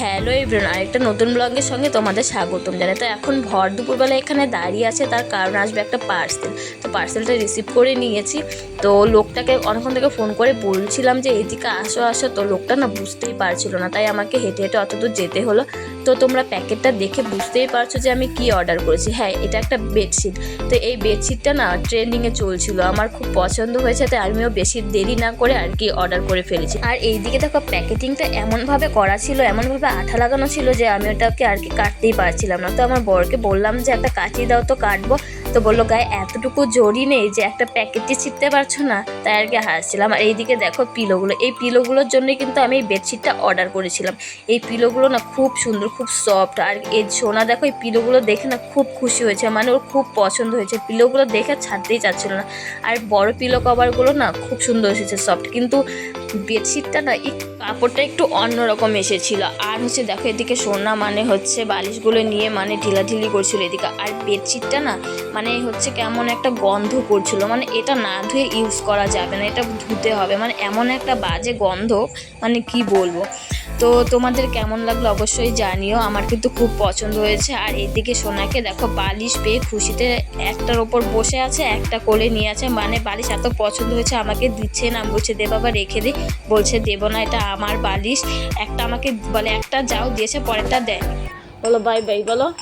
Hello everyone আরেকটা নতুন ব্লগের সঙ্গে তোমাদের স্বাগতম জানাই। তো এখন ভর দুপুরবেলা এখানে দাঁড়িয়ে আছে, তার কারণ আসবে একটা পার্সেল তো পার্সেলটা রিসিভ করে নিয়েছি। তো লোকটাকে অনেকক্ষণ থেকে ফোন করে বলছিলাম যে, এদিকে আসো আসো। তো লোকটা না বুঝতেই পারছিল না, তাই আমাকে হেঁটে হেঁটে অত দূর যেতে হলো। তো তোমরা প্যাকেটটা দেখে বুঝতেই পারছ যে আমি কি অর্ডার করেছি। হ্যাঁ এটা একটা বেডশিট তো এই বেডশিটটা না ট্রেন্ডিংয়ে চলছিল। আমার খুব পছন্দ হয়েছে, তাই আমিও বেশি দেরি না করে আর কি অর্ডার করে ফেলেছি। আর এই দিকে দেখো, প্যাকেটিংটা এমনভাবে করা ছিল, এমনভাবে আঠা লাগানো ছিল যে আমি ওটাকে আর কি কাটতেই পারছিলাম না। তো আমার বরকে বললাম যে, একটা কাটিয়ে দাও তো, কাটবো। তো বলল, গায়ে এতটুকু জড়ি নেই যে একটা প্যাকেটটি ছিটতে পারছ না? তাই আর কি হাসছিলাম। আর এইদিকে দেখো পিলোগুলো। এই পিলোগুলোর জন্যই কিন্তু আমি এই বেডশিটটা অর্ডার করেছিলাম। এই পিলোগুলো না খুব সুন্দর, খুব সফট আর এই সোনা দেখো, এই পিলোগুলো দেখে না খুব খুশি হয়েছে। মানে ওর খুব পছন্দ হয়েছে। পিলোগুলো দেখে ছাড়তেই চাচ্ছিল না। আর বড় পিলো কভারগুলো না খুব সুন্দর এসেছে সফট কিন্তু বেডশিটটা না এই কাপড়টা একটু অন্যরকম এসেছিল। আর হচ্ছে দেখো, এদিকে সোনা মানে হচ্ছে বালিশগুলো নিয়ে মানে ঢিলাঢিলি করছিল এদিকে। আর বেডশিটটা না মানে হচ্ছে কেমন একটা গন্ধ করছিল। মানে এটা না ধুয়ে ইউজ করা যাবে না, এটা ধুতে হবে। মানে এমন একটা বাজে গন্ধ মানে কি বলব? তো তোমাদের কেমন লাগল অবশ্যই জানিও। আমার কিন্তু খুব পছন্দ হয়েছে। আর এদিকে সোনাকে দেখো বালিশ পেয়ে খুশিতে একটার ওপর বসে আছে, একটা কোলে নিয়ে আছে। মানে বালিশ এত পছন্দ হয়েছে, আমাকে দিচ্ছে না। বলছে, দে বাবা, রেখে দে। বলছে, দেবো না, এটা আমার বালিশ। একটা আমাকে বলে, একটা যাও দিয়েছে, পরেরটা দেয়। বলো, বাই বাই। বলো।